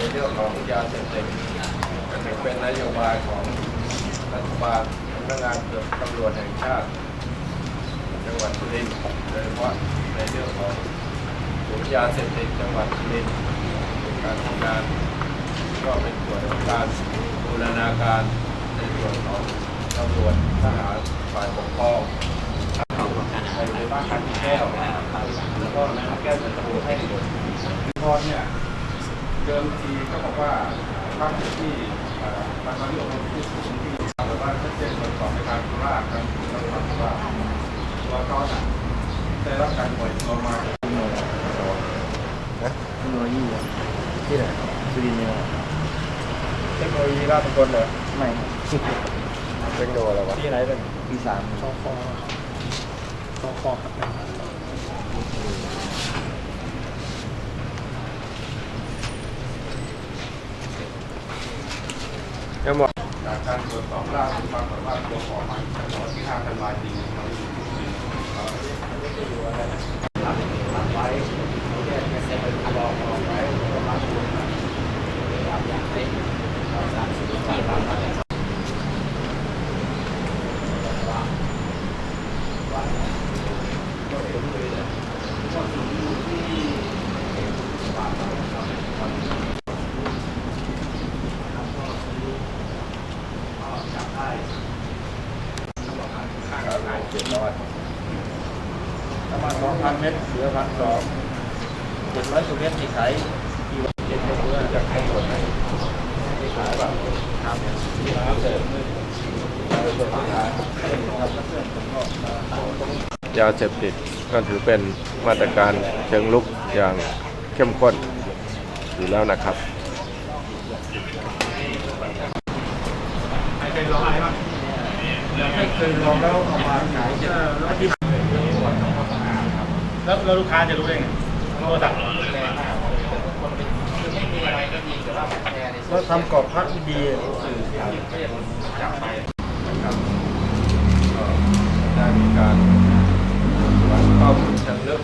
ในเรื่องของยาเสพติดถือเป็นนโยบายของรัฐบาลสำนักงานตำรวจแห่งชาติจังหวัดสุรินทร์โดยเฉพาะในเรื่องของศูนย์ยาเสพติดจังหวัดสุรินทร์การทำงานก็เป็นส่วนของการบูรณาการในส่วนของตำรวจทหารฝ่ายปกครองไปในบ้านคันแก้วแล้วก็นะครับแก้วเป็นตำรวจให้หมดพรเนี่ย ดิมทีก็บอกว่าภาคที่เอ่อมันมาเรื่องของที่สูงที่แต่ว่าชัดเจนตรวจสอบในการทุราชการถูกต้องว่าตัวเขาน่ะได้รับการปล่อยตัวมาเทคโนโลยีอะที่ไหนสุรินทร์เนี่ยเทคโนโลยีราชมงคลเหรอไม่ครับเทคโนโลยีอะไรวะที่ไหนเป็นปีสามคอคอคอคอครับ ยังบอกจากการตรวจสอบล่าสุดปรากฏว่าตัวขอหมันตลอดที่ห้าธันวาคมจริงมันอยู่ที่เขาไม่ได้อยู่อะไรรับรับไว้เขาแยกเป็นเซ็นบอกเอาไว้ประมาณนี้รับอย่างเต็มเราสามสิบสามวันก็เห็นเลยนะว่าสูงอยู่ที่บาทเราครับจับได้ข้างละ เจ็ดร้อยประมาณสองพันเมตรเหลือพันสองเจ็ดร้อยกว่าเมตรที่ขายกี่วันเจ็ดเดือนจะให้หมดไหมที่ขายแบบทำที่ร้านเสริมยาเสพติดก็ถือเป็นมาตรการเชิงลุกอย่างเข้มข้นอยู่แล้วนะครับ ไม่เคยลองแล้วเอามาขายจะแล้วที่แล้วแล้วลูกค้าจะรู้ได้ไงโทรศัพท์แล้วทำกรอบพักดีสื่อจับไปนะครับได้มีการวางข้อมูลเชิงลึก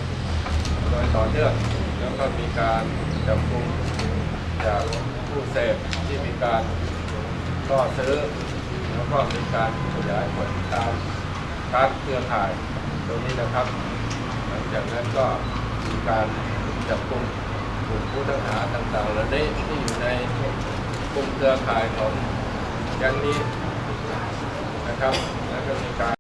โดยต่อเนื่องแล้วก็มีการจับกุมจากผู้เสพที่มีการล่อซื้อ แล้วก็มีการขยายผลตามการเครือข่ายตรงนี้นะครับ หลังจากนั้นก็มีการจับกลุ่มกลุ่มผู้ต้องหาต่างๆเหล่านี้ที่อยู่ในกลุ่มเครือข่ายของยังนี้นะครับ แล้วก็มีการ